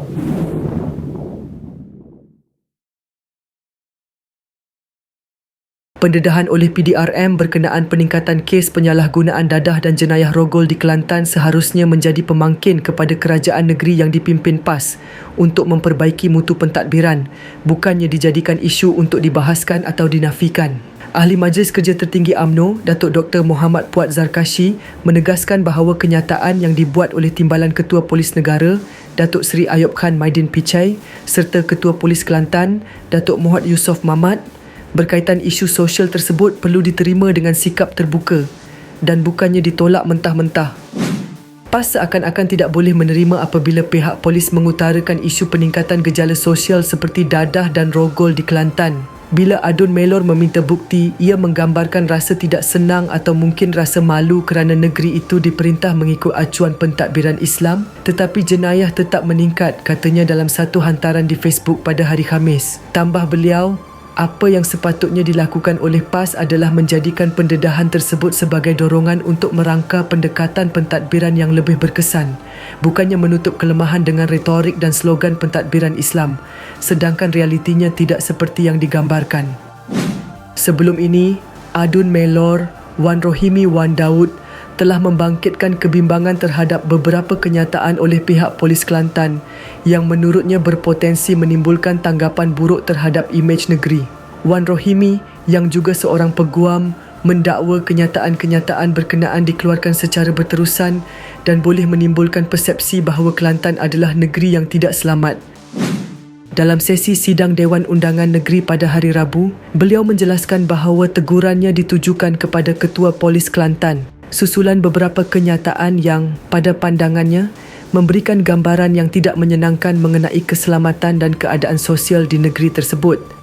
ハハハハ! Pendedahan oleh PDRM berkenaan peningkatan kes penyalahgunaan dadah dan jenayah rogol di Kelantan seharusnya menjadi pemangkin kepada kerajaan negeri yang dipimpin PAS untuk memperbaiki mutu pentadbiran, bukannya dijadikan isu untuk dibahaskan atau dinafikan. Ahli Majlis Kerja Tertinggi AMNO, Datuk Dr. Muhammad Puat Zarkashi menegaskan bahawa kenyataan yang dibuat oleh Timbalan Ketua Polis Negara, Datuk Seri Ayub Khan Maidin Pichai serta Ketua Polis Kelantan, Datuk Muhammad Yusof Mamat berkaitan isu sosial tersebut perlu diterima dengan sikap terbuka dan bukannya ditolak mentah-mentah. PAS seakan-akan tidak boleh menerima apabila pihak polis mengutarakan isu peningkatan gejala sosial seperti dadah dan rogol di Kelantan. Bila Adun Melor meminta bukti, ia menggambarkan rasa tidak senang atau mungkin rasa malu kerana negeri itu diperintah mengikut acuan pentadbiran Islam tetapi jenayah tetap meningkat katanya dalam satu hantaran di Facebook pada hari Khamis. Tambah beliau, apa yang sepatutnya dilakukan oleh PAS adalah menjadikan pendedahan tersebut sebagai dorongan untuk merangka pendekatan pentadbiran yang lebih berkesan, bukannya menutup kelemahan dengan retorik dan slogan pentadbiran Islam, sedangkan realitinya tidak seperti yang digambarkan. Sebelum ini, Adun Melor, Wan Rohimi Wan Daud telah membangkitkan kebimbangan terhadap beberapa kenyataan oleh pihak polis Kelantan yang menurutnya berpotensi menimbulkan tanggapan buruk terhadap imej negeri. Wan Rohimi yang juga seorang peguam mendakwa kenyataan-kenyataan berkenaan dikeluarkan secara berterusan dan boleh menimbulkan persepsi bahawa Kelantan adalah negeri yang tidak selamat. Dalam sesi sidang Dewan Undangan Negeri pada hari Rabu, beliau menjelaskan bahawa tegurannya ditujukan kepada Ketua Polis Kelantan susulan beberapa kenyataan yang pada pandangannya memberikan gambaran yang tidak menyenangkan mengenai keselamatan dan keadaan sosial di negeri tersebut.